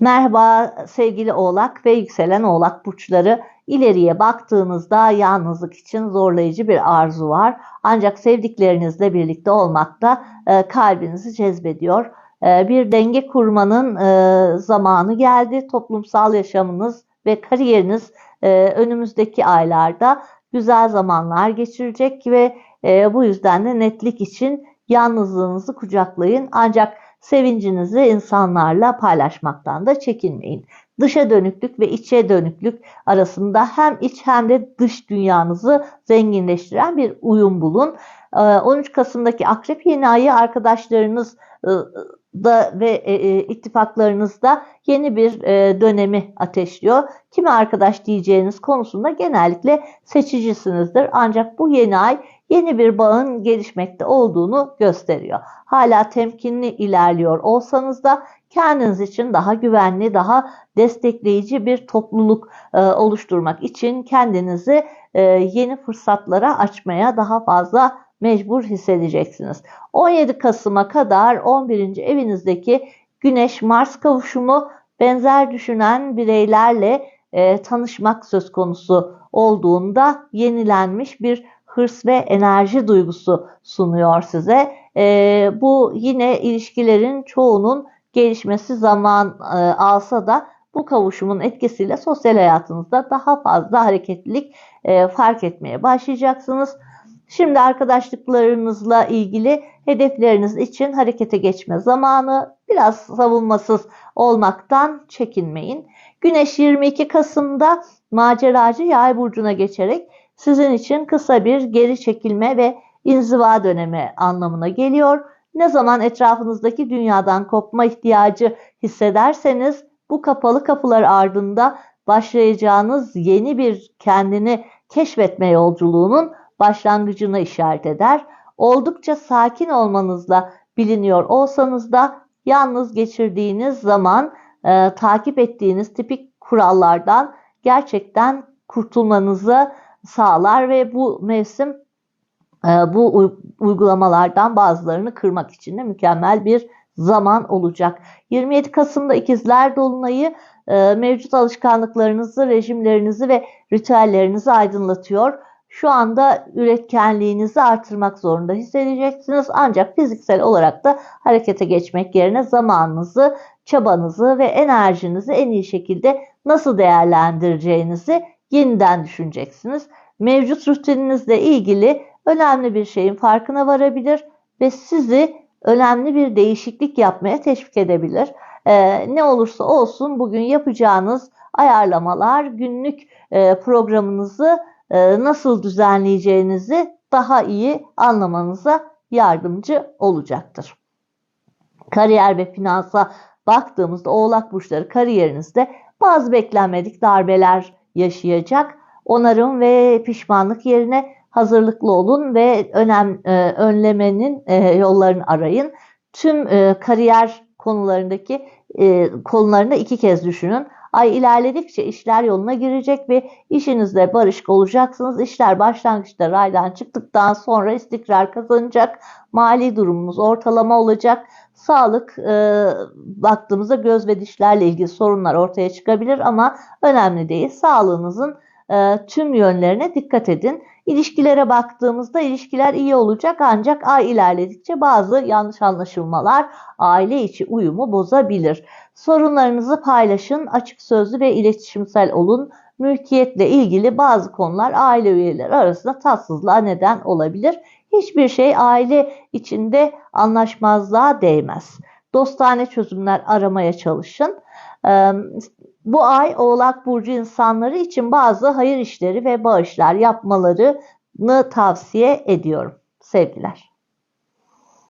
Merhaba sevgili Oğlak ve yükselen Oğlak burçları. İleriye baktığınızda yalnızlık için zorlayıcı bir arzu var. Ancak sevdiklerinizle birlikte olmak da e, kalbinizi cezbediyor. E, bir denge kurmanın e, zamanı geldi. Toplumsal yaşamınız ve kariyeriniz önümüzdeki aylarda güzel zamanlar geçirecek ve bu yüzden de netlik için yalnızlığınızı kucaklayın. Ancak Sevincinizi insanlarla paylaşmaktan da çekinmeyin. Dışa dönüklük ve içe dönüklük arasında hem iç hem de dış dünyanızı zenginleştiren bir uyum bulun. 13 ee, Kasım'daki Akrep Yeni Ayı arkadaşlarınız ıı, da ve e, e, ittifaklarınızda yeni bir e, dönemi ateşliyor. Kimi arkadaş diyeceğiniz konusunda genellikle seçicisinizdir. Ancak bu yeni ay yeni bir bağın gelişmekte olduğunu gösteriyor. Hala temkinli ilerliyor olsanız da kendiniz için daha güvenli, daha destekleyici bir topluluk e, oluşturmak için kendinizi e, yeni fırsatlara açmaya daha fazla mecbur hissedeceksiniz. 17 Kasım'a kadar 11. evinizdeki Güneş-Mars kavuşumu benzer düşünen bireylerle e, tanışmak söz konusu olduğunda yenilenmiş bir hırs ve enerji duygusu sunuyor size. E, bu yine ilişkilerin çoğunun gelişmesi zaman e, alsa da bu kavuşumun etkisiyle sosyal hayatınızda daha fazla hareketlilik e, fark etmeye başlayacaksınız. Şimdi arkadaşlıklarınızla ilgili hedefleriniz için harekete geçme zamanı. Biraz savunmasız olmaktan çekinmeyin. Güneş 22 Kasım'da maceracı yay burcuna geçerek sizin için kısa bir geri çekilme ve inziva dönemi anlamına geliyor. Ne zaman etrafınızdaki dünyadan kopma ihtiyacı hissederseniz bu kapalı kapılar ardında başlayacağınız yeni bir kendini keşfetme yolculuğunun başlangıcını işaret eder. Oldukça sakin olmanızla biliniyor olsanız da yalnız geçirdiğiniz zaman e, takip ettiğiniz tipik kurallardan gerçekten kurtulmanızı sağlar ve bu mevsim e, bu uygulamalardan bazılarını kırmak için de mükemmel bir zaman olacak. 27 Kasım'da ikizler dolunayı e, mevcut alışkanlıklarınızı, rejimlerinizi ve ritüellerinizi aydınlatıyor. Şu anda üretkenliğinizi artırmak zorunda hissedeceksiniz. Ancak fiziksel olarak da harekete geçmek yerine zamanınızı, çabanızı ve enerjinizi en iyi şekilde nasıl değerlendireceğinizi yeniden düşüneceksiniz. Mevcut rutininizle ilgili önemli bir şeyin farkına varabilir ve sizi önemli bir değişiklik yapmaya teşvik edebilir. Ee, ne olursa olsun bugün yapacağınız ayarlamalar günlük e, programınızı nasıl düzenleyeceğinizi daha iyi anlamanıza yardımcı olacaktır. Kariyer ve finansa baktığımızda Oğlak burçları kariyerinizde bazı beklenmedik darbeler yaşayacak. Onarım ve pişmanlık yerine hazırlıklı olun ve önem e, önlemenin e, yollarını arayın. Tüm e, kariyer konularındaki e, konularını iki kez düşünün. Ay ilerledikçe işler yoluna girecek ve işinizde barışık olacaksınız. İşler başlangıçta raydan çıktıktan sonra istikrar kazanacak. Mali durumunuz ortalama olacak. Sağlık e, baktığımızda göz ve dişlerle ilgili sorunlar ortaya çıkabilir ama önemli değil. Sağlığınızın tüm yönlerine dikkat edin. İlişkilere baktığımızda ilişkiler iyi olacak ancak ay ilerledikçe bazı yanlış anlaşılmalar aile içi uyumu bozabilir. Sorunlarınızı paylaşın, açık sözlü ve iletişimsel olun. Mülkiyetle ilgili bazı konular aile üyeleri arasında tatsızlığa neden olabilir. Hiçbir şey aile içinde anlaşmazlığa değmez. Dostane çözümler aramaya çalışın. Bu ay Oğlak Burcu insanları için bazı hayır işleri ve bağışlar yapmalarını tavsiye ediyorum. Sevgiler.